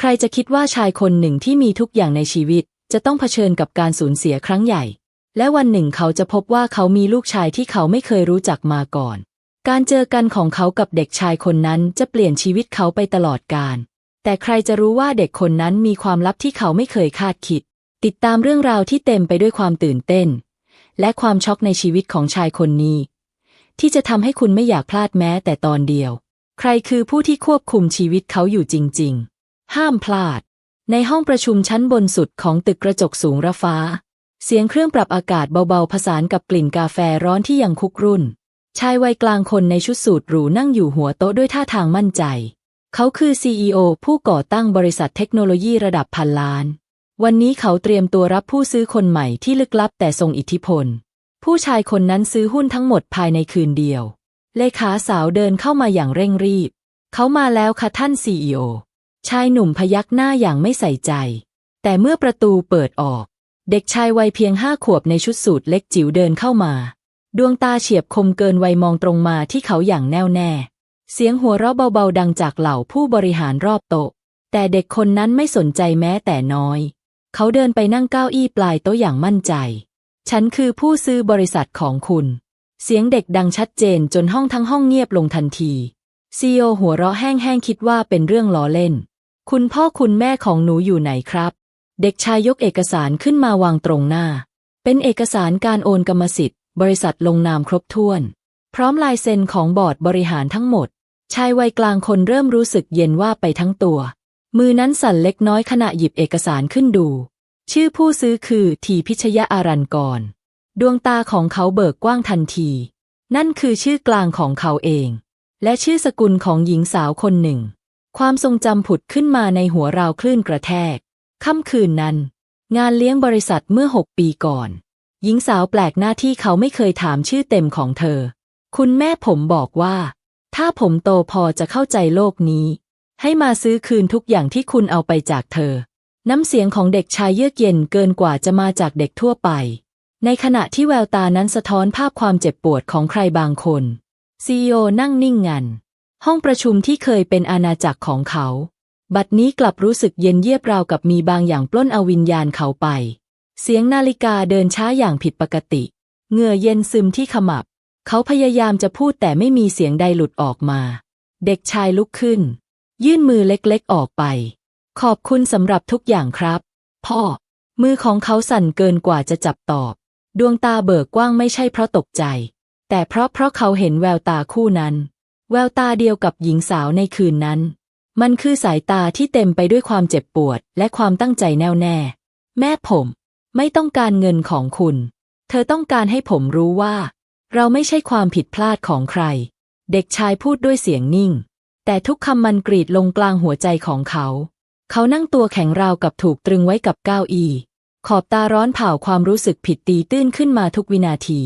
ใครจะคิดว่าชายคนหนึ่งที่มีทุกอย่างในชีวิต จะต้องเผชิญกับการสูญเสียครั้งใหญ่ และวันหนึ่งเขาจะพบว่าเขามีลูกชายที่เขาไม่เคยรู้จักมาก่อน การเจอกันของเขากับเด็กชายคนนั้นจะเปลี่ยนชีวิตเขาไปตลอดกาลแต่ใครจะรู้ว่าเด็กคนนั้นมีความลับที่เขาไม่เคยคาดคิด ติดตามเรื่องราวที่เต็มไปด้วยความตื่นเต้น และความช็อกในชีวิตของชายคนนี้ ที่จะทำให้คุณไม่อยากพลาดแม้แต่ตอนเดียว ใครคือผู้ที่ควบคุมชีวิตเขาอยู่จริง ๆ ห้ามพลาด ในห้องประชุมชั้นบนสุดของตึกกระจกสูงระฟ้า เสียงเครื่องปรับอากาศเบาๆผสานกับกลิ่นกาแฟร้อนที่ยังคุกรุ่น ชายวัยกลางคนในชุดสูทหรูนั่งอยู่หัวโต๊ะด้วยท่าทางมั่นใจ เขาคือ CEO ผู้ก่อตั้งบริษัทเทคโนโลยีระดับพันล้าน วันนี้เขาเตรียมตัวรับผู้ซื้อคนใหม่ที่ลึกลับแต่ทรงอิทธิพล ผู้ชายคนนั้นซื้อหุ้นทั้งหมดภายในคืนเดียว เลขาสาวเดินเข้ามาอย่างเร่งรีบ เขามาแล้วค่ะท่าน CEO ชายหนุ่มพยักหน้าอย่างไม่ใส่ใจ แต่เมื่อประตูเปิดออก เด็กชายวัยเพียงห้าขวบในชุดสูทเล็กจิ๋วเดินเข้ามา ดวงตาเฉียบคมเกินวัยมองตรงมาที่เขาอย่างแน่วแน่ เสียงหัวเราะเบาๆดังจากเหล่าผู้บริหารรอบโต๊ะ แต่เด็กคนนั้นไม่สนใจแม้แต่น้อย เขาเดินไปนั่งเก้าอี้ปลายโต๊ะอย่างมั่นใจ ฉันคือผู้ซื้อบริษัทของคุณ เสียงเด็กดังชัดเจนจนห้องทั้งห้องเงียบลงทันทีซีโอหัวเราะแห้งๆคิดว่าเป็นเรื่องล้อเล่น คุณพ่อคุณแม่ของหนูอยู่ไหนครับ เด็กชายยกเอกสารขึ้นมาวางตรงหน้า เป็นเอกสารการโอนกรรมสิทธิ์ บริษัทลงนามครบถ้วน พร้อมลายเซ็นของบอร์ดบริหารทั้งหมด ชายวัยกลางคนเริ่มรู้สึกเย็นว่าไปทั้งตัว มือนั้นสั่นเล็กน้อยขณะหยิบเอกสารขึ้นดู ชื่อผู้ซื้อคือทีพิชยะอารันกร ดวงตาของเขาเบิกกว้างทันที นั่นคือชื่อกลางของเขาเอง และชื่อสกุลของหญิงสาวคนหนึ่ง ความทรงจำผุดขึ้นมาในหัวเราคลื่นกระแทก ค่ำคืนนั้น งานเลี้ยงบริษัทเมื่อหกปีก่อน หญิงสาวแปลกหน้าที่เขาไม่เคยถามชื่อเต็มของเธอ คุณแม่ผมบอกว่า ถ้าผมโตพอจะเข้าใจโลกนี้ ให้มาซื้อคืนทุกอย่างที่คุณเอาไปจากเธอ น้ำเสียงของเด็กชายเยือกเย็นเกินกว่าจะมาจากเด็กทั่วไป ในขณะที่แววตานั้นสะท้อนภาพความเจ็บปวดของใครบางคนซีอนั่งนิ่งงัน ห้องประชุมที่เคยเป็นอาณาจักรของเขา บัดนี้กลับรู้สึกเย็นเยียบราวกับมีบางอย่างปล้นเอาวิญญาณเขาไป เสียงนาฬิกาเดินช้าอย่างผิดปกติ เหงื่อเย็นซึมที่ขมับ เขาพยายามจะพูดแต่ไม่มีเสียงใดหลุดออกมา เด็กชายลุกขึ้น ยื่นมือเล็กๆออกไป ขอบคุณสำหรับทุกอย่างครับ พ่อ มือของเขาสั่นเกินกว่าจะจับตอบ ดวงตาเบิกกว้างไม่ใช่เพราะตกใจ แต่เพราะเพราะเขาเห็นแววตาคู่นั้น แววตาเดียวกับหญิงสาวในคืนนั้น มันคือสายตาที่เต็มไปด้วยความเจ็บปวดและความตั้งใจแน่วแน่ แม่ผม ไม่ต้องการเงินของคุณ เธอต้องการให้ผมรู้ว่า เราไม่ใช่ความผิดพลาดของใคร เด็กชายพูดด้วยเสียงนิ่ง แต่ทุกคำมันกรีดลงกลางหัวใจของเขา เขานั่งตัวแข็งราวกับถูกตรึงไว้กับเก้าอี้ขอบตาร้อนเผาความรู้สึกผิดตีตื้นขึ้นมาทุกวินาที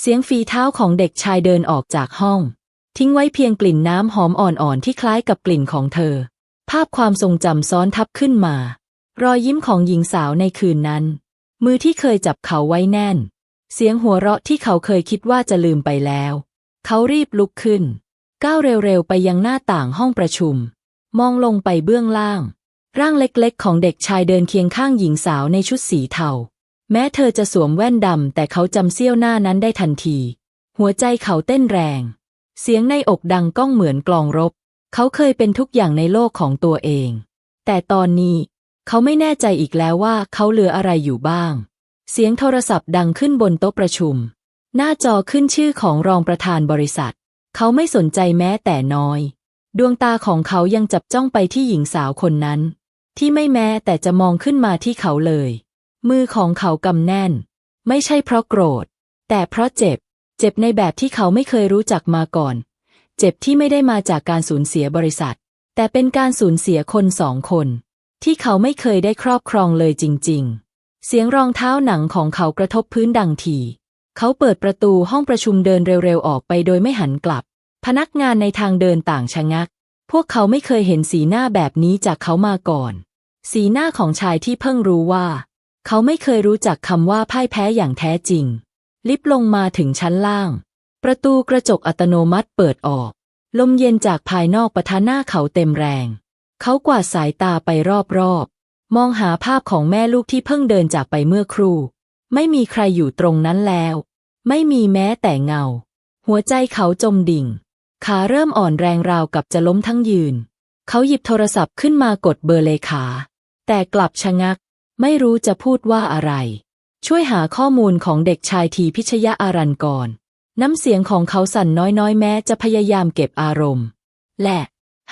เสียงฝีเท้าของเด็กชายเดินออกจากห้อง ทิ้งไว้เพียงกลิ่นน้ำหอมอ่อนๆที่คล้ายกับกลิ่นของเธอ ภาพความทรงจำซ้อนทับขึ้นมา รอยยิ้มของหญิงสาวในคืนนั้น มือที่เคยจับเขาไว้แน่น เสียงหัวเราะที่เขาเคยคิดว่าจะลืมไปแล้ว เขารีบลุกขึ้น ก้าวเร็วๆไปยังหน้าต่างห้องประชุม มองลงไปเบื้องล่าง ร่างเล็กๆ ของเด็กชายเดินเคียงข้างหญิงสาวในชุดสีเทาแม้เธอจะสวมแว่นดำแต่เขาจำเสี้ยวหน้านั้นได้ทันที หัวใจเขาเต้นแรง เสียงในอกดังก้องเหมือนกลองรบ เขาเคยเป็นทุกอย่างในโลกของตัวเอง แต่ตอนนี้ เขาไม่แน่ใจอีกแล้วว่าเขาเหลืออะไรอยู่บ้าง เสียงโทรศัพท์ดังขึ้นบนโต๊ะประชุม หน้าจอขึ้นชื่อของรองประธานบริษัท เขาไม่สนใจแม้แต่น้อย ดวงตาของเขายังจับจ้องไปที่หญิงสาวคนนั้น ที่ไม่แม้แต่จะมองขึ้นมาที่เขาเลย มือของเขากำแน่น ไม่ใช่เพราะโกรธ แต่เพราะเจ็บ เจ็บในแบบที่เขาไม่เคยรู้จักมาก่อน เจ็บที่ไม่ได้มาจากการสูญเสียบริษัท แต่เป็นการสูญเสียคนสองคน ที่เขาไม่เคยได้ครอบครองเลยจริง ๆ เสียงรองเท้าหนังของเขากระทบพื้นดังทีเขาเปิดประตูห้องประชุมเดินเร็วๆออกไปโดยไม่หันกลับ พนักงานในทางเดินต่างชะงัก พวกเขาไม่เคยเห็นสีหน้าแบบนี้จากเขามาก่อน สีหน้าของชายที่เพิ่งรู้ว่า เขาไม่เคยรู้จักคำว่าพ่ายแพ้อย่างแท้จริง ลิฟต์ลงมาถึงชั้นล่าง ประตูกระจกอัตโนมัติเปิดออก ลมเย็นจากภายนอกปะทะหน้าเขาเต็มแรง เขากวาดสายตาไปรอบๆ มองหาภาพของแม่ลูกที่เพิ่งเดินจากไปเมื่อครู่ ไม่มีใครอยู่ตรงนั้นแล้ว ไม่มีแม้แต่เงา หัวใจเขาจมดิ่ง ขาเริ่มอ่อนแรงราวกับจะล้มทั้งยืน เขาหยิบโทรศัพท์ขึ้นมากดเบอร์เลขา แต่กลับชะงัก ไม่รู้จะพูดว่าอะไร ช่วยหาข้อมูลของเด็กชายทีพิชยะอารันกร น้ำเสียงของเขาสั่นน้อยๆ แม้จะพยายามเก็บอารมณ์ และ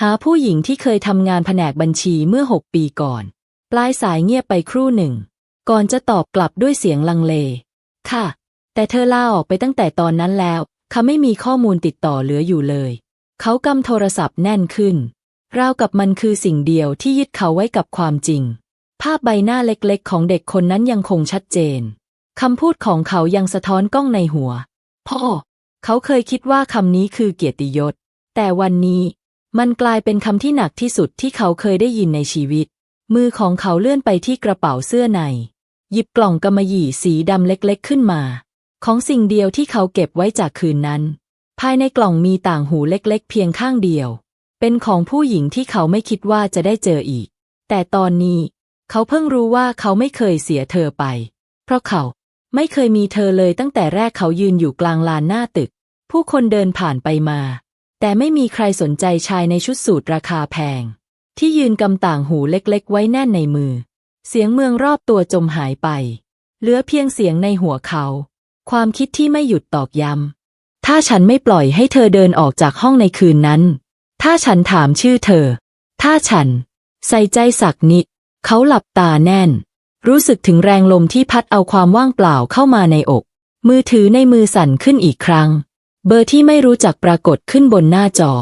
หาผู้หญิงที่เคยทำงานแผนกบัญชีเมื่อหกปีก่อน ปลายสายเงียบไปครู่หนึ่ง ก่อนจะตอบกลับด้วยเสียงลังเล ค่ะ แต่เธอลาออกไปตั้งแต่ตอนนั้นแล้วเขาไม่มีข้อมูลติดต่อเหลืออยู่เลย เขากำโทรศัพท์แน่นขึ้น ราวกับมันคือสิ่งเดียวที่ยึดเขาไว้กับความจริง ภาพใบหน้าเล็กๆ ของเด็กคนนั้นยังคงชัดเจน คำพูดของเขายังสะท้อนกล้องในหัว พ่อ เขาเคยคิดว่าคำนี้คือเกียรติยศ แต่วันนี้มันกลายเป็นคำที่หนักที่สุดที่เขาเคยได้ยินในชีวิต มือของเขาเลื่อนไปที่กระเป๋าเสื้อใน หยิบกล่องกำมะหยี่สีดำเล็กๆ ขึ้นมา ของสิ่งเดียวที่เขาเก็บไว้จากคืนนั้น ภายในกล่องมีต่างหูเล็กๆ เพียงข้างเดียว เป็นของผู้หญิงที่เขาไม่คิดว่าจะได้เจออีก แต่ตอนนี้ เขาเพิ่งรู้ว่าเขาไม่เคยเสียเธอไป เพราะเขาไม่เคยมีเธอเลยตั้งแต่แรกเขายืนอยู่กลางลานหน้าตึก ผู้คนเดินผ่านไปมา แต่ไม่มีใครสนใจชายในชุดสูทราคาแพง ที่ยืนกำต่างหูเล็กๆ ไว้แน่นในมือ เสียงเมืองรอบตัวจมหายไป เหลือเพียงเสียงในหัวเขา ความคิดที่ไม่หยุดตอกย้ำถ้าฉันไม่ปล่อยให้เธอเดินออกจากห้องในคืนนั้น ถ้าฉันถามชื่อเธอ ถ้าฉัน ใส่ใจสักนิด เขาหลับตาแน่น รู้สึกถึงแรงลมที่พัดเอาความว่างเปล่าเข้ามาในอก มือถือในมือสั่นขึ้นอีกครั้ง เบอร์ที่ไม่รู้จักปรากฏขึ้นบนหน้าจอ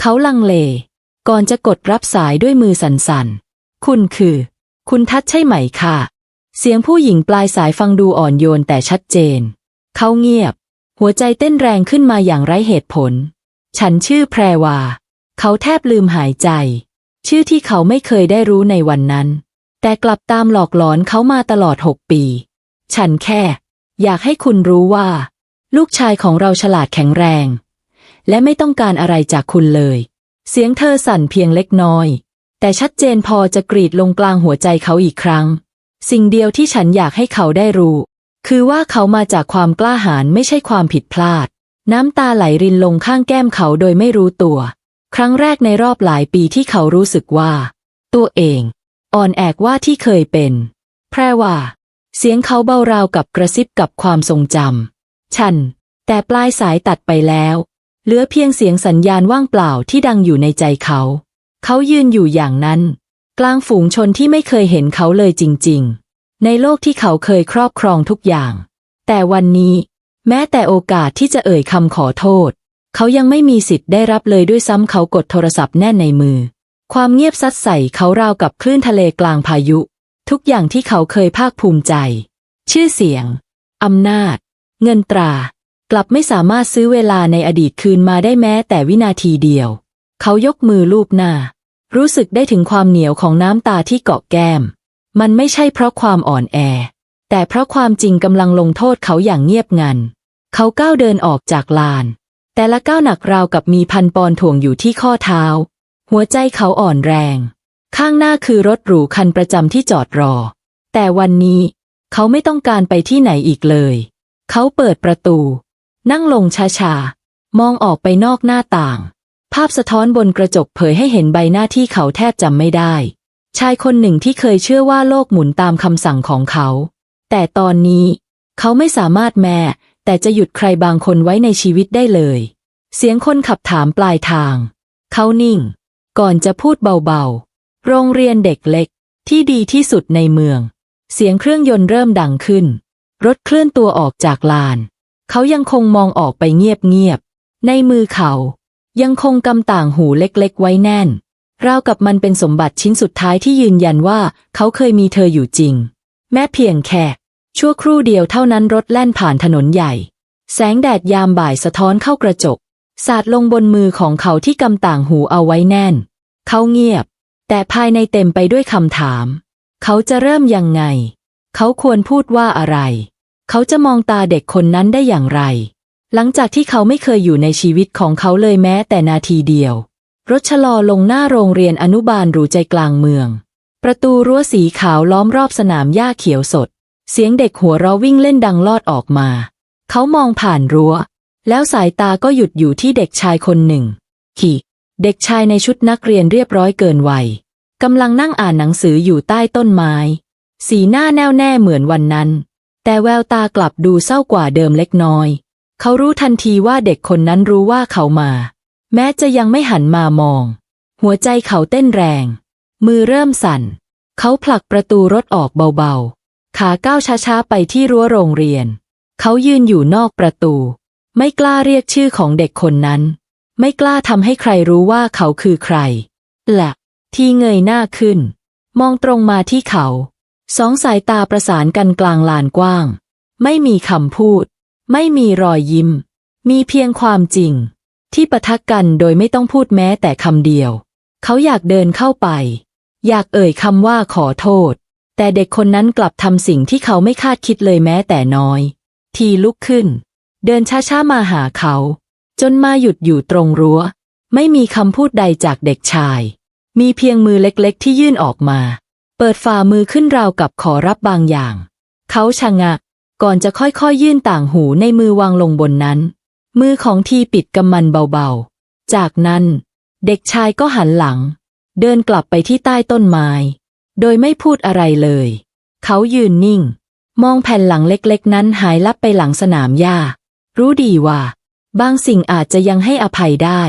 เขาลังเล ก่อนจะกดรับสายด้วยมือสั่นๆ คุณคือ คุณทัศน์ใช่ไหมค่ะ เสียงผู้หญิงปลายสายฟังดูอ่อนโยนแต่ชัดเจน เขาเงียบ หัวใจเต้นแรงขึ้นมาอย่างไร้เหตุผล ฉันชื่อแพรวา เขาแทบลืมหายใจ ชื่อที่เขาไม่เคยได้รู้ในวันนั้น แต่กลับตามหลอกหลอนเขามาตลอดหกปี ฉันแค่ อยากให้คุณรู้ว่า ลูกชายของเราฉลาดแข็งแรง และไม่ต้องการอะไรจากคุณเลย เสียงเธอสั่นเพียงเล็กน้อย แต่ชัดเจนพอจะกรีดลงกลางหัวใจเขาอีกครั้ง สิ่งเดียวที่ฉันอยากให้เขาได้รู้ คือว่าเขามาจากความกล้าหาญไม่ใช่ความผิดพลาด น้ำตาไหลรินลงข้างแก้มเขาโดยไม่รู้ตัว ครั้งแรกในรอบหลายปีที่เขารู้สึกว่า ตัวเองอ่อนแอกว่าที่เคยเป็น แพรว่า เสียงเขาเบาราวกับกระซิบกับความทรงจำฉัน แต่ปลายสายตัดไปแล้ว เหลือเพียงเสียงสัญญาณว่างเปล่าที่ดังอยู่ในใจเขา เขายืนอยู่อย่างนั้น กลางฝูงชนที่ไม่เคยเห็นเขาเลยจริง ๆ ในโลกที่เขาเคยครอบครองทุกอย่าง แต่วันนี้ แม้แต่โอกาสที่จะเอ่ยคำขอโทษ เขายังไม่มีสิทธิ์ได้รับเลยด้วยซ้ำเขากดโทรศัพท์แน่นในมือ ความเงียบซัดใส่เขาราวกับคลื่นทะเลกลางพายุ ทุกอย่างที่เขาเคยภาคภูมิใจ ชื่อเสียงอำนาจ เงินตรา กลับไม่สามารถซื้อเวลาในอดีตคืนมาได้แม้แต่วินาทีเดียว เขายกมือลูบหน้า รู้สึกได้ถึงความเหนียวของน้ำตาที่เกาะแก้ม มันไม่ใช่เพราะความอ่อนแอ แต่เพราะความจริงกำลังลงโทษเขาอย่างเงียบงัน เขาก้าวเดินออกจากลาน แต่ละก้าวหนักราวกับมีพันปอนถ่วงอยู่ที่ข้อเท้า หัวใจเขาอ่อนแรง ข้างหน้าคือรถหรูคันประจำที่จอดรอ แต่วันนี้ เขาไม่ต้องการไปที่ไหนอีกเลย เขาเปิดประตู นั่งลงช้าๆ มองออกไปนอกหน้าต่าง ภาพสะท้อนบนกระจกเผยให้เห็นใบหน้าที่เขาแทบจำไม่ได้ ชายคนหนึ่งที่เคยเชื่อว่าโลกหมุนตามคำสั่งของเขา แต่ตอนนี้ เขาไม่สามารถแม้ แต่จะหยุดใครบางคนไว้ในชีวิตได้เลย เสียงคนขับถามปลายทาง เขานิ่ง ก่อนจะพูดเบาๆ โรงเรียนเด็กเล็กที่ดีที่สุดในเมือง เสียงเครื่องยนต์เริ่มดังขึ้น รถเคลื่อนตัวออกจากลาน เขายังคงมองออกไปเงียบๆ ในมือเขา ยังคงกำต่างหูเล็กๆ ไว้แน่น ราวกับมันเป็นสมบัติชิ้นสุดท้ายที่ยืนยันว่า เขาเคยมีเธออยู่จริง แม้เพียงแค่ ชั่วครู่เดียวเท่านั้นรถแล่นผ่านถนนใหญ่ แสงแดดยามบ่ายสะท้อนเข้ากระจก สาดลงบนมือของเขาที่กำต่างหูเอาไว้แน่น เขาเงียบ แต่ภายในเต็มไปด้วยคำถาม เขาจะเริ่มยังไง เขาควรพูดว่าอะไร เขาจะมองตาเด็กคนนั้นได้อย่างไร หลังจากที่เขาไม่เคยอยู่ในชีวิตของเขาเลยแม้แต่นาทีเดียว รถชะลอลงหน้าโรงเรียนอนุบาลหรูใจกลางเมือง ประตูรั้วสีขาวล้อมรอบสนามหญ้าเขียวสด เสียงเด็กหัวเราะวิ่งเล่นดังลอดออกมา เขามองผ่านรั้ว แล้วสายตาก็หยุดอยู่ที่เด็กชายคนหนึ่ง ขี่ เด็กชายในชุดนักเรียนเรียบร้อยเกินวัยกำลังนั่งอ่านหนังสืออยู่ใต้ต้นไม้ สีหน้าแน่วแน่เหมือนวันนั้น แต่แววตากลับดูเศร้ากว่าเดิมเล็กน้อย เขารู้ทันทีว่าเด็กคนนั้นรู้ว่าเขามา แม้จะยังไม่หันมามอง หัวใจเขาเต้นแรง มือเริ่มสั่น เขาผลักประตูรถออกเบาๆ ขาก้าวช้าๆไปที่รั้วโรงเรียน เขายืนอยู่นอกประตู ไม่กล้าเรียกชื่อของเด็กคนนั้น ไม่กล้าทำให้ใครรู้ว่าเขาคือใครและที่เงยหน้าขึ้น มองตรงมาที่เขา สองสายตาประสานกันกลางลานกว้าง ไม่มีคำพูด ไม่มีรอยยิ้ม มีเพียงความจริง ที่ปะทะกันโดยไม่ต้องพูดแม้แต่คำเดียว เขาอยากเดินเข้าไป อยากเอ่ยคำว่าขอโทษ แต่เด็กคนนั้นกลับทำสิ่งที่เขาไม่คาดคิดเลยแม้แต่น้อย ทีลุกขึ้น เดินช้าๆมาหาเขา จนมาหยุดอยู่ตรงรั้ว ไม่มีคำพูดใดจากเด็กชาย มีเพียงมือเล็กๆ ที่ยื่นออกมา เปิดฝ่ามือขึ้นราวกับขอรับบางอย่าง เขาชะงัก ก่อนจะค่อยๆยื่นต่างหูในมือวางลงบนนั้น มือของทีปิดกำมันเบาๆ จากนั้น เด็กชายก็หันหลัง เดินกลับไปที่ใต้ต้นไม้ โดยไม่พูดอะไรเลย เขายืนนิ่ง มองแผ่นหลังเล็กๆ นั้นหายลับไปหลังสนามหญ้า รู้ดีว่า บางสิ่งอาจจะยังให้อภัยได้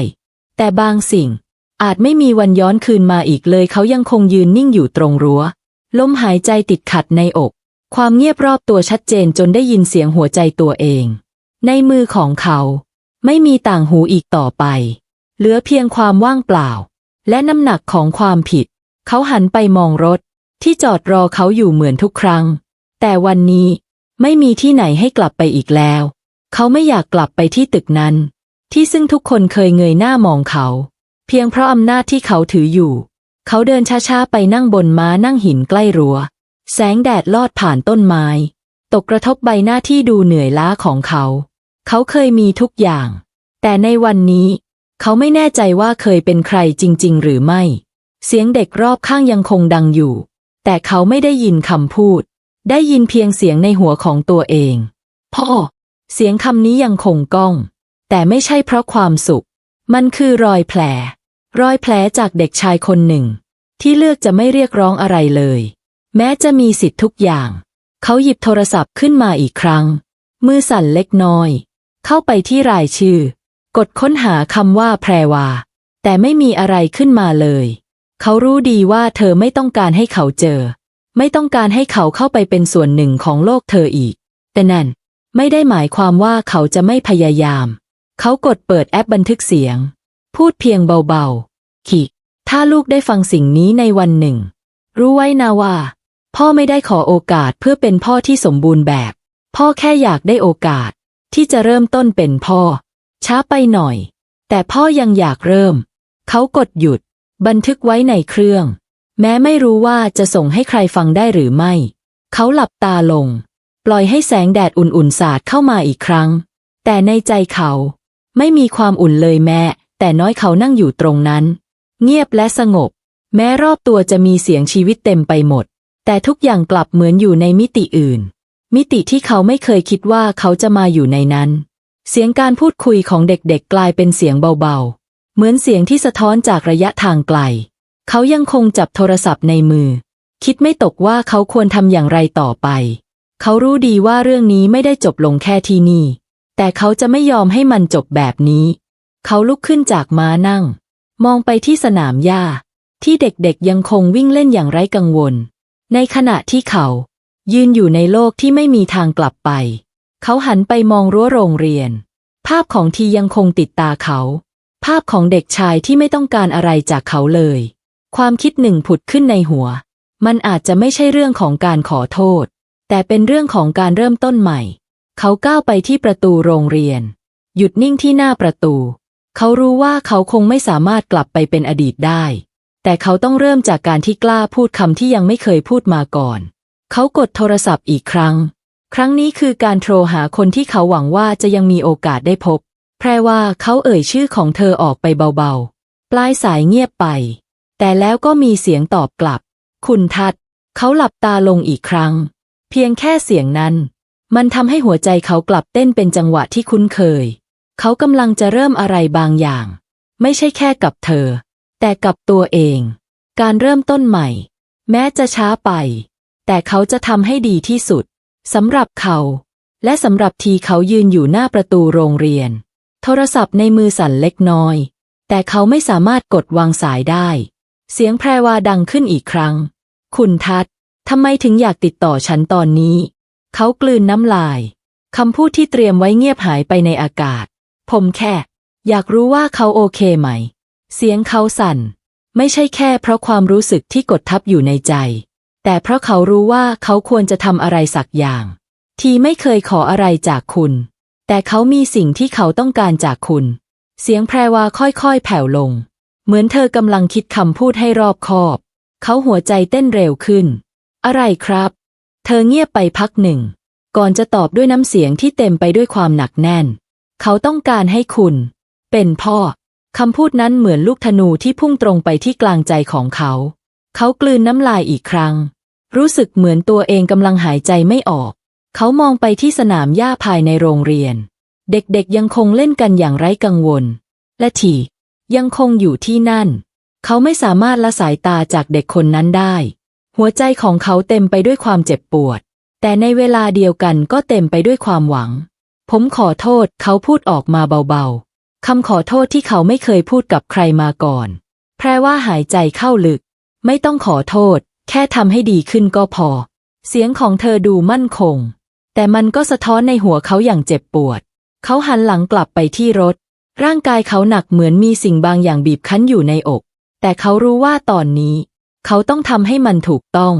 แต่บางสิ่งอาจไม่มีวันย้อนคืนมาอีกเลย เขายังคงยืนนิ่งอยู่ตรงรั้ว ลมหายใจติดขัดในอก ความเงียบรอบตัวชัดเจนจนได้ยินเสียงหัวใจตัวเอง ในมือของเขา ไม่มีต่างหูอีกต่อไป เหลือเพียงความว่างเปล่า และน้ำหนักของความผิด เขาหันไปมองรถที่จอดรอเขาอยู่เหมือนทุกครั้ง แต่วันนี้ไม่มีที่ไหนให้กลับไปอีกแล้ว เขาไม่อยากกลับไปที่ตึกนั้น ที่ซึ่งทุกคนเคยเงยหน้ามองเขา เพียงเพราะอำนาจที่เขาถืออยู่ เขาเดินช้าๆไปนั่งบนม้านั่งหินใกล้รั้ว แสงแดดลอดผ่านต้นไม้ ตกกระทบใบหน้าที่ดูเหนื่อยล้าของเขา เขาเคยมีทุกอย่าง แต่ในวันนี้ เขาไม่แน่ใจว่าเคยเป็นใครจริง ๆ หรือไม่ เสียงเด็กรอบข้างยังคงดังอยู่ แต่เขาไม่ได้ยินคำพูด ได้ยินเพียงเสียงในหัวของตัวเอง พ่อ เสียงคำนี้ยังคงก้อง แต่ไม่ใช่เพราะความสุข มันคือรอยแผล รอยแผลจากเด็กชายคนหนึ่ง ที่เลือกจะไม่เรียกร้องอะไรเลย แม้จะมีสิทธิ์ทุกอย่าง เขาหยิบโทรศัพท์ขึ้นมาอีกครั้ง มือสั่นเล็กน้อย เข้าไปที่รายชื่อ กดค้นหาคำว่าแพรวา แต่ไม่มีอะไรขึ้นมาเลย เขารู้ดีว่าเธอไม่ต้องการให้เขาเจอ ไม่ต้องการให้เขาเข้าไปเป็นส่วนหนึ่งของโลกเธออีก แต่นั่น ไม่ได้หมายความว่าเขาจะไม่พยายาม เขากดเปิดแอปบันทึกเสียง พูดเพียงเบาๆขีถ้าลูกได้ฟังสิ่งนี้ในวันหนึ่ง รู้ไว้นะว่า พ่อไม่ได้ขอโอกาสเพื่อเป็นพ่อที่สมบูรณ์แบบ พ่อแค่อยากได้โอกาส ที่จะเริ่มต้นเป็นพ่อ ช้าไปหน่อย แต่พ่อยังอยากเริ่ม เขากดหยุด บันทึกไว้ในเครื่อง แม้ไม่รู้ว่าจะส่งให้ใครฟังได้หรือไม่ เขาหลับตาลง ปล่อยให้แสงแดดอุ่นๆสาดเข้ามาอีกครั้ง แต่ในใจเขา ไม่มีความอุ่นเลยแม้ แต่น้อยเขานั่งอยู่ตรงนั้น เงียบและสงบ แม้รอบตัวจะมีเสียงชีวิตเต็มไปหมด แต่ทุกอย่างกลับเหมือนอยู่ในมิติอื่น มิติที่เขาไม่เคยคิดว่าเขาจะมาอยู่ในนั้น เสียงการพูดคุยของเด็กๆกลายเป็นเสียงเบาๆ เหมือนเสียงที่สะท้อนจากระยะทางไกล เขายังคงจับโทรศัพท์ในมือ คิดไม่ตกว่าเขาควรทำอย่างไรต่อไป เขารู้ดีว่าเรื่องนี้ไม่ได้จบลงแค่ที่นี่ แต่เขาจะไม่ยอมให้มันจบแบบนี้ เขาลุกขึ้นจากม้านั่ง มองไปที่สนามหญ้า ที่เด็กๆยังคงวิ่งเล่นอย่างไร้กังวล ในขณะที่เขา ยืนอยู่ในโลกที่ไม่มีทางกลับไป เขาหันไปมองรั้วโรงเรียน ภาพของทียังคงติดตาเขา ภาพของเด็กชายที่ไม่ต้องการอะไรจากเขาเลย ความคิดหนึ่งผุดขึ้นในหัว มันอาจจะไม่ใช่เรื่องของการขอโทษ แต่เป็นเรื่องของการเริ่มต้นใหม่ เขาก้าวไปที่ประตูโรงเรียน หยุดนิ่งที่หน้าประตู เขารู้ว่าเขาคงไม่สามารถกลับไปเป็นอดีตได้ แต่เขาต้องเริ่มจากการที่กล้าพูดคำที่ยังไม่เคยพูดมาก่อน เขากดโทรศัพท์อีกครั้ง ครั้งนี้คือการโทรหาคนที่เขาหวังว่าจะยังมีโอกาสได้พบ รว่าเขาเอ่ยชื่อของเธอออกไปเบาๆ ปลายสายเงียบไป แต่แล้วก็มีเสียงตอบกลับ คุณทัด เขาหลับตาลงอีกครั้ง เพียงแค่เสียงนั้น มันทำให้หัวใจเขากลับเต้นเป็นจังหวะที่คุ้นเคย เขากำลังจะเริ่มอะไรบางอย่าง ไม่ใช่แค่กับเธอ แต่กับตัวเอง การเริ่มต้นใหม่ แม้จะช้าไป แต่เขาจะทำให้ดีที่สุดสำหรับเขา และสำหรับทีเขายืนอยู่หน้าประตูโรงเรียน โทรศัพท์ในมือสั่นเล็กน้อย แต่เขาไม่สามารถกดวางสายได้ เสียงแพรวาดังขึ้นอีกครั้ง คุณทัศทำไมถึงอยากติดต่อฉันตอนนี้ เขากลืนน้ำลาย คำพูดที่เตรียมไว้เงียบหายไปในอากาศ ผมแค่ อยากรู้ว่าเขาโอเคไหม เสียงเขาสั่น ไม่ใช่แค่เพราะความรู้สึกที่กดทับอยู่ในใจ แต่เพราะเขารู้ว่าเขาควรจะทำอะไรสักอย่าง ที่ไม่เคยขออะไรจากคุณ แต่เขามีสิ่งที่เขาต้องการจากคุณ เสียงแพรวาค่อยๆ แผ่วลง เหมือนเธอกำลังคิดคำพูดให้รอบคอบ เขาหัวใจเต้นเร็วขึ้น อะไรครับ เธอเงียบไปพักหนึ่ง ก่อนจะตอบด้วยน้ำเสียงที่เต็มไปด้วยความหนักแน่น เขาต้องการให้คุณ เป็นพ่อคำพูดนั้นเหมือนลูกธนูที่พุ่งตรงไปที่กลางใจของเขา เขากลืนน้ำลายอีกครั้ง รู้สึกเหมือนตัวเองกำลังหายใจไม่ออก เขามองไปที่สนามหญ้าภายในโรงเรียน เด็กๆยังคงเล่นกันอย่างไร้กังวล และทียังคงอยู่ที่นั่น เขาไม่สามารถละสายตาจากเด็กคนนั้นได้ หัวใจของเขาเต็มไปด้วยความเจ็บปวด แต่ในเวลาเดียวกันก็เต็มไปด้วยความหวัง ผมขอโทษเขาพูดออกมาเบาๆคำขอโทษที่เขาไม่เคยพูดกับใครมาก่อน แพรว่าหายใจเข้าลึก ไม่ต้องขอโทษ แค่ทำให้ดีขึ้นก็พอ เสียงของเธอดูมั่นคง แต่มันก็สะท้อนในหัวเขาอย่างเจ็บปวด เขาหันหลังกลับไปที่รถ ร่างกายเขาหนักเหมือนมีสิ่งบางอย่างบีบคั้นอยู่ในอก แต่เขารู้ว่าตอนนี้ เขาต้องทำให้มันถูกต้อง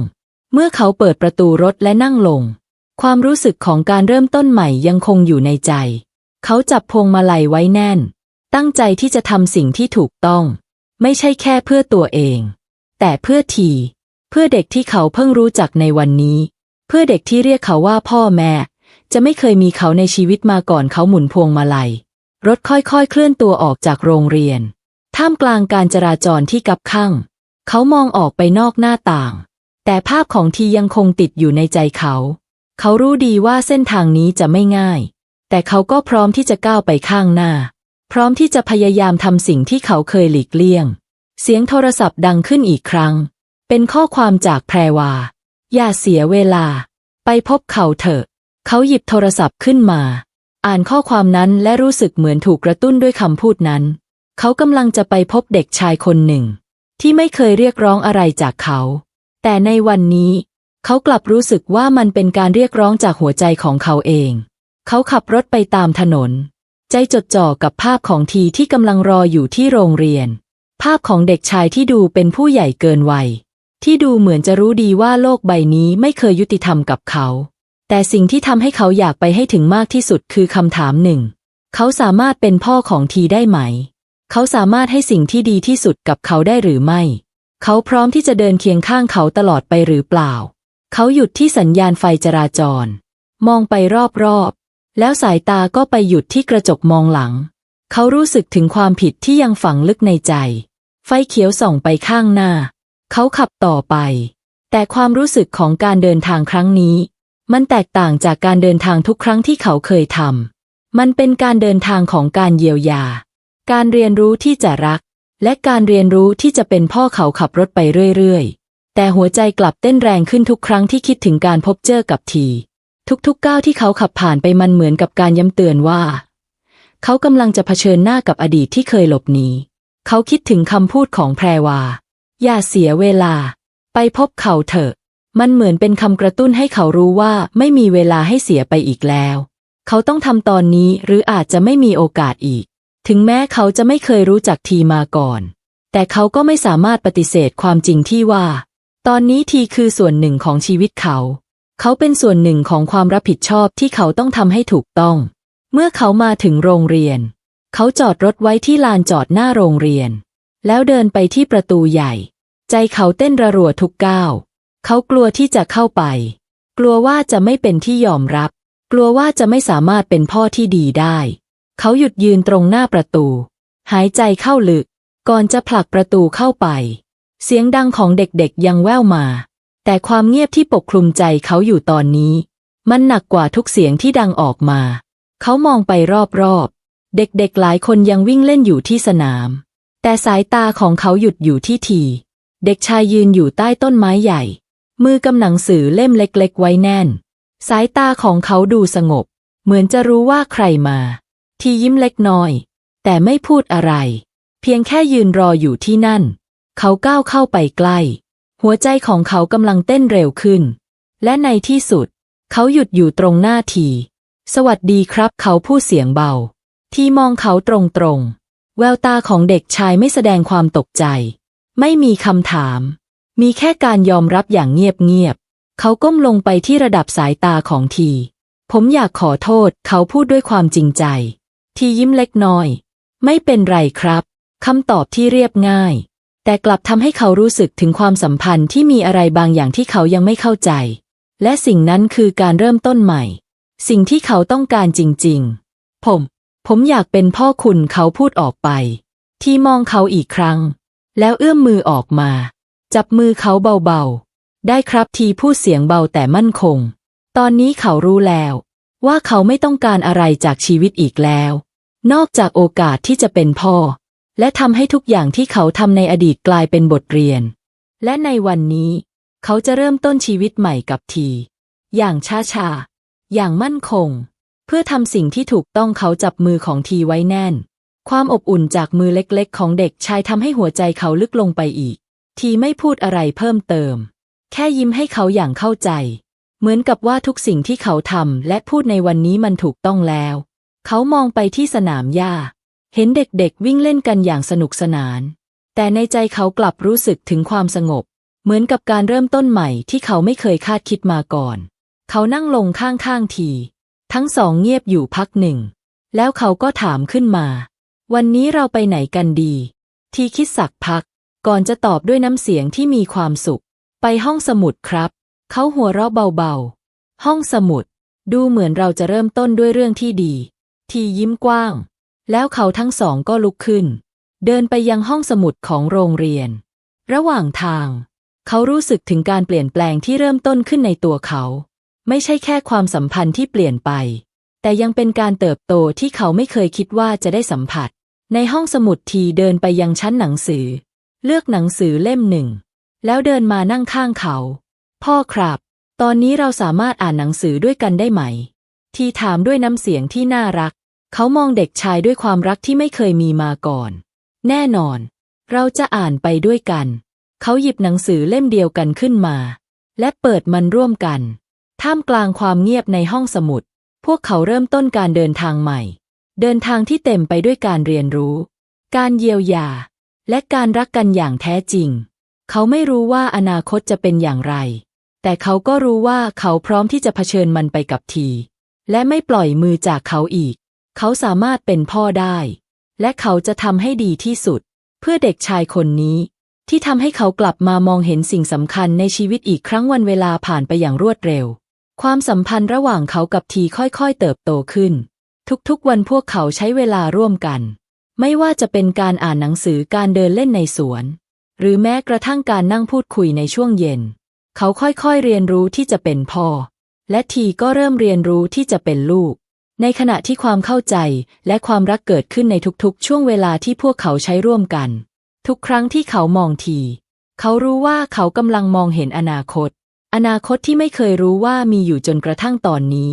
เมื่อเขาเปิดประตูรถและนั่งลง ความรู้สึกของการเริ่มต้นใหม่ยังคงอยู่ในใจ เขาจับพวงมาลัยไว้แน่น ตั้งใจที่จะทำสิ่งที่ถูกต้อง ไม่ใช่แค่เพื่อตัวเอง แต่เพื่อที เพื่อเด็กที่เขาเพิ่งรู้จักในวันนี้ เพื่อเด็กที่เรียกเขาว่าพ่อแม่ จะไม่เคยมีเขาในชีวิตมาก่อนเขาหมุนพวงมาลัย รถค่อยๆ เคลื่อนตัวออกจากโรงเรียน ท่ามกลางการจราจรที่กักขั่งเขามองออกไปนอกหน้าต่าง แต่ภาพของทียังคงติดอยู่ในใจเขา เขารู้ดีว่าเส้นทางนี้จะไม่ง่าย แต่เขาก็พร้อมที่จะก้าวไปข้างหน้า พร้อมที่จะพยายามทำสิ่งที่เขาเคยหลีกเลี่ยง เสียงโทรศัพท์ดังขึ้นอีกครั้ง เป็นข้อความจากแพรวา อย่าเสียเวลา ไปพบเขาเถอะ เขาหยิบโทรศัพท์ขึ้นมา อ่านข้อความนั้นและรู้สึกเหมือนถูกกระตุ้นด้วยคำพูดนั้น เขากำลังจะไปพบเด็กชายคนหนึ่ง ที่ไม่เคยเรียกร้องอะไรจากเขา แต่ในวันนี้ เขากลับรู้สึกว่ามันเป็นการเรียกร้องจากหัวใจของเขาเอง เขาขับรถไปตามถนน ใจจดจ่อกับภาพของทีที่กำลังรออยู่ที่โรงเรียน ภาพของเด็กชายที่ดูเป็นผู้ใหญ่เกินวัย ที่ดูเหมือนจะรู้ดีว่าโลกใบนี้ไม่เคยยุติธรรมกับเขา แต่สิ่งที่ทำให้เขาอยากไปให้ถึงมากที่สุดคือคำถามหนึ่ง เขาสามารถเป็นพ่อของทีได้ไหม เขาสามารถให้สิ่งที่ดีที่สุดกับเขาได้หรือไม่ เขาพร้อมที่จะเดินเคียงข้างเขาตลอดไปหรือเปล่า เขาหยุดที่สัญญาณไฟจราจร มองไปรอบๆ แล้วสายตาก็ไปหยุดที่กระจกมองหลัง เขารู้สึกถึงความผิดที่ยังฝังลึกในใจ ไฟเขียวส่องไปข้างหน้า เขาขับต่อไป แต่ความรู้สึกของการเดินทางครั้งนี้ มันแตกต่างจากการเดินทางทุกครั้งที่เขาเคยทำมันเป็นการเดินทางของการเยียวยา การเรียนรู้ที่จะรัก และการเรียนรู้ที่จะเป็นพ่อเขาขับรถไปเรื่อยๆ แต่หัวใจกลับเต้นแรงขึ้นทุกครั้งที่คิดถึงการพบเจอกับทีทุกๆก้าวที่เขาขับผ่านไปมันเหมือนกับการย้ำเตือนว่า เขากำลังจะเผชิญหน้ากับอดีตที่เคยหลบหนี เขาคิดถึงคำพูดของแพรวา อย่าเสียเวลา ไปพบเขาเถอะ มันเหมือนเป็นคำกระตุ้นให้เขารู้ว่าไม่มีเวลาให้เสียไปอีกแล้ว เขาต้องทำตอนนี้หรืออาจจะไม่มีโอกาสอีก ถึงแม้เขาจะไม่เคยรู้จักทีมาก่อน แต่เขาก็ไม่สามารถปฏิเสธความจริงที่ว่า ตอนนี้ทีคือส่วนหนึ่งของชีวิตเขา เขาเป็นส่วนหนึ่งของความรับผิดชอบที่เขาต้องทำให้ถูกต้อง เมื่อเขามาถึงโรงเรียน เขาจอดรถไว้ที่ลานจอดหน้าโรงเรียน แล้วเดินไปที่ประตูใหญ่ ใจเขาเต้นระรัวทุกก้าวเขากลัวที่จะเข้าไป กลัวว่าจะไม่เป็นที่ยอมรับ กลัวว่าจะไม่สามารถเป็นพ่อที่ดีได้ เขาหยุดยืนตรงหน้าประตู หายใจเข้าลึก ก่อนจะผลักประตูเข้าไป เสียงดังของเด็กๆยังแว่วมา แต่ความเงียบที่ปกคลุมใจเขาอยู่ตอนนี้ มันหนักกว่าทุกเสียงที่ดังออกมา เขามองไปรอบๆ เด็กๆหลายคนยังวิ่งเล่นอยู่ที่สนาม แต่สายตาของเขาหยุดอยู่ที่ที เด็กชายยืนอยู่ใต้ต้นไม้ใหญ่ มือกำหนังสือเล่มเล็กๆ ไว้แน่น สายตาของเขาดูสงบ เหมือนจะรู้ว่าใครมา ทียิ้มเล็กน้อย แต่ไม่พูดอะไร เพียงแค่ยืนรออยู่ที่นั่น เขาก้าวเข้าไปใกล้ หัวใจของเขากำลังเต้นเร็วขึ้น และในที่สุด เขาหยุดอยู่ตรงหน้าที สวัสดีครับเขาพูดเสียงเบา ทีมองเขาตรงๆ แววตาของเด็กชายไม่แสดงความตกใจ ไม่มีคำถาม มีแค่การยอมรับอย่างเงียบๆเขาก้มลงไปที่ระดับสายตาของที ผมอยากขอโทษเขาพูดด้วยความจริงใจ ทียิ้มเล็กน้อย ไม่เป็นไรครับคำตอบที่เรียบง่าย แต่กลับทำให้เขารู้สึกถึงความสัมพันธ์ที่มีอะไรบางอย่างที่เขายังไม่เข้าใจ และสิ่งนั้นคือการเริ่มต้นใหม่ สิ่งที่เขาต้องการจริง ๆ ผม ผมอยากเป็นพ่อคุณเขาพูดออกไป ที่มองเขาอีกครั้ง แล้วเอื้อมมือออกมา จับมือเขาเบาๆ ได้ครับทีพูดเสียงเบาแต่มั่นคง ตอนนี้เขารู้แล้ว ว่าเขาไม่ต้องการอะไรจากชีวิตอีกแล้ว นอกจากโอกาสที่จะเป็นพ่อ และทำให้ทุกอย่างที่เขาทำในอดีตกลายเป็นบทเรียน และในวันนี้ เขาจะเริ่มต้นชีวิตใหม่กับที อย่างช้าๆ อย่างมั่นคง เพื่อทำสิ่งที่ถูกต้องเขาจับมือของทีไว้แน่น ความอบอุ่นจากมือเล็กๆ ของเด็กชายทำให้หัวใจเขาลึกลงไปอีก ทีไม่พูดอะไรเพิ่มเติม แค่ยิ้มให้เขาอย่างเข้าใจ เหมือนกับว่าทุกสิ่งที่เขาทำและพูดในวันนี้มันถูกต้องแล้ว เขามองไปที่สนามหญ้า เห็นเด็กๆวิ่งเล่นกันอย่างสนุกสนาน แต่ในใจเขากลับรู้สึกถึงความสงบ เหมือนกับการเริ่มต้นใหม่ที่เขาไม่เคยคาดคิดมาก่อน เขานั่งลงข้างๆที ทั้งสองเงียบอยู่พักหนึ่ง แล้วเขาก็ถามขึ้นมา วันนี้เราไปไหนกันดี ทีคิดสักพัก ก่อนจะตอบด้วยน้ำเสียงที่มีความสุข ไปห้องสมุดครับ เขาหัวเราะเบาๆ ห้องสมุด ดูเหมือนเราจะเริ่มต้นด้วยเรื่องที่ดี ทียิ้มกว้าง แล้วเขาทั้งสองก็ลุกขึ้น เดินไปยังห้องสมุดของโรงเรียน ระหว่างทาง เขารู้สึกถึงการเปลี่ยนแปลงที่เริ่มต้นขึ้นในตัวเขา ไม่ใช่แค่ความสัมพันธ์ที่เปลี่ยนไป แต่ยังเป็นการเติบโตที่เขาไม่เคยคิดว่าจะได้สัมผัส ในห้องสมุดทีเดินไปยังชั้นหนังสือ เลือกหนังสือเล่มหนึ่ง แล้วเดินมานั่งข้างเขา พ่อครับ ตอนนี้เราสามารถอ่านหนังสือด้วยกันได้ไหม ทีถามด้วยน้ำเสียงที่น่ารัก เขามองเด็กชายด้วยความรักที่ไม่เคยมีมาก่อน แน่นอน เราจะอ่านไปด้วยกัน เขาหยิบหนังสือเล่มเดียวกันขึ้นมา และเปิดมันร่วมกัน ท่ามกลางความเงียบในห้องสมุด พวกเขาเริ่มต้นการเดินทางใหม่ เดินทางที่เต็มไปด้วยการเรียนรู้ การเยียวยา และการรักกันอย่างแท้จริง เขาไม่รู้ว่าอนาคตจะเป็นอย่างไร แต่เขาก็รู้ว่าเขาพร้อมที่จะเผชิญมันไปกับที และไม่ปล่อยมือจากเขาอีก เขาสามารถเป็นพ่อได้ และเขาจะทำให้ดีที่สุด เพื่อเด็กชายคนนี้ที่ทำให้เขากลับมามองเห็นสิ่งสำคัญในชีวิตอีกครั้งวันเวลาผ่านไปอย่างรวดเร็ว ความสัมพันธ์ระหว่างเขากับทีค่อยๆเติบโตขึ้น ทุกๆวันพวกเขาใช้เวลาร่วมกัน ไม่ว่าจะเป็นการอ่านหนังสือการเดินเล่นในสวน หรือแม้กระทั่งการนั่งพูดคุยในช่วงเย็น เขาค่อยๆเรียนรู้ที่จะเป็นพ่อ และทีก็เริ่มเรียนรู้ที่จะเป็นลูก ในขณะที่ความเข้าใจและความรักเกิดขึ้นในทุกๆ ช่วงเวลาที่พวกเขาใช้ร่วมกัน ทุกครั้งที่เขามองที เขารู้ว่าเขากำลังมองเห็นอนาคต อนาคตที่ไม่เคยรู้ว่ามีอยู่จนกระทั่งตอนนี้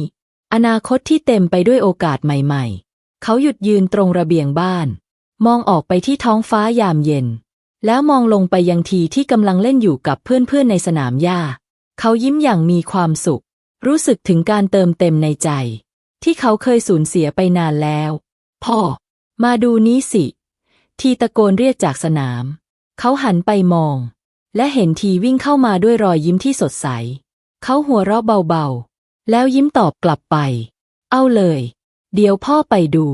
อนาคตที่เต็มไปด้วยโอกาสใหม่ๆ เขาหยุดยืนตรงระเบียงบ้าน มองออกไปที่ท้องฟ้ายามเย็น แล้วมองลงไปยังทีที่กำลังเล่นอยู่กับเพื่อนๆในสนามหญ้า เขายิ้มอย่างมีความสุข รู้สึกถึงการเติมเต็มในใจ ที่เขาเคยสูญเสียไปนานแล้ว พ่อ มาดูนี้สิ ทีตะโกนเรียกจากสนาม เขาหันไปมอง และเห็นทีวิ่งเข้ามาด้วยรอยยิ้มที่สดใส เขาหัวเราะเบาๆ แล้วยิ้มตอบกลับไป เอาเลย เดี๋ยวพ่อไปดู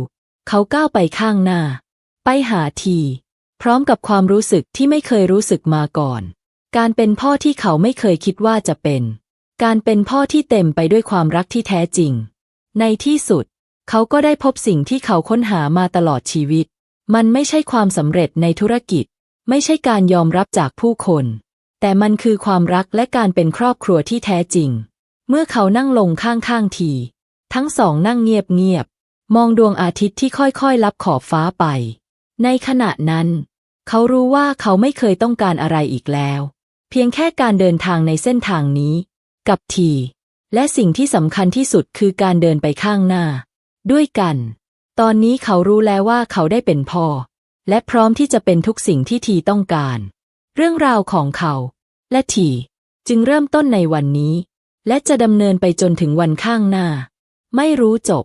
เขาก้าวไปข้างหน้า ไปหาที พร้อมกับความรู้สึกที่ไม่เคยรู้สึกมาก่อน การเป็นพ่อที่เขาไม่เคยคิดว่าจะเป็น การเป็นพ่อที่เต็มไปด้วยความรักที่แท้จริง ในที่สุด เขาก็ได้พบสิ่งที่เขาค้นหามาตลอดชีวิต มันไม่ใช่ความสำเร็จในธุรกิจ ไม่ใช่การยอมรับจากผู้คน แต่มันคือความรักและการเป็นครอบครัวที่แท้จริง เมื่อเขานั่งลงข้างๆที ทั้งสองนั่งเงียบๆมองดวงอาทิตย์ที่ค่อยๆลับขอบฟ้าไป ในขณะนั้น เขารู้ว่าเขาไม่เคยต้องการอะไรอีกแล้ว เพียงแค่การเดินทางในเส้นทางนี้ กับที และสิ่งที่สำคัญที่สุดคือการเดินไปข้างหน้า ด้วยกัน ตอนนี้เขารู้แล้วว่าเขาได้เป็นพ่อ และพร้อมที่จะเป็นทุกสิ่งที่ทีต้องการ เรื่องราวของเขาและทีจึงเริ่มต้นในวันนี้ และจะดำเนินไปจนถึงวันข้างหน้า ไม่รู้จบ